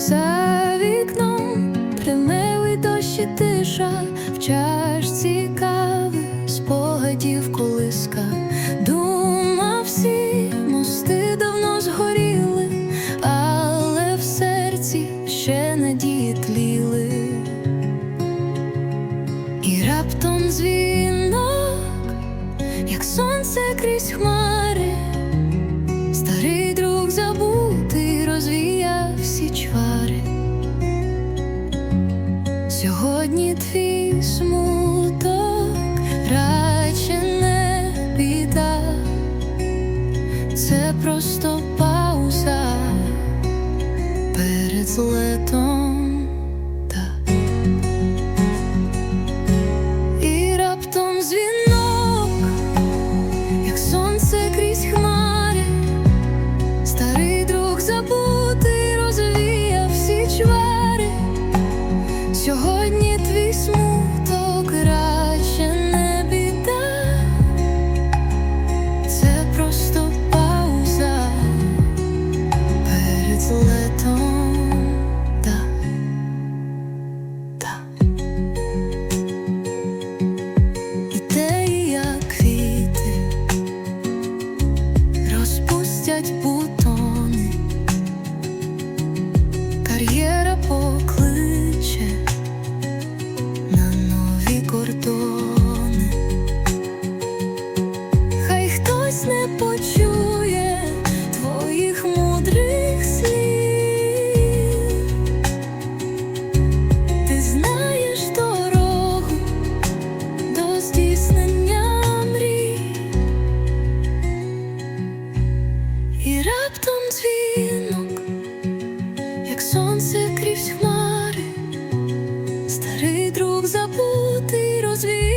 За вікном примилий дощ і тиша, в чашці кави спогадів колиска. Думав, всі мости давно згоріли, але в серці ще надії тліли. І раптом дзвінок, як сонце крізь хмари, старий друг забув. сьогодні твій смуток радше не біда, це просто пауза. Перед злетом та і раптом дзвінок, як сонце крізь хмари, старий друг забутий розвіяв всі чвари. Сьогодні this morning. дзвінок, як сонце крізь хмари, старий друг забутий розвій.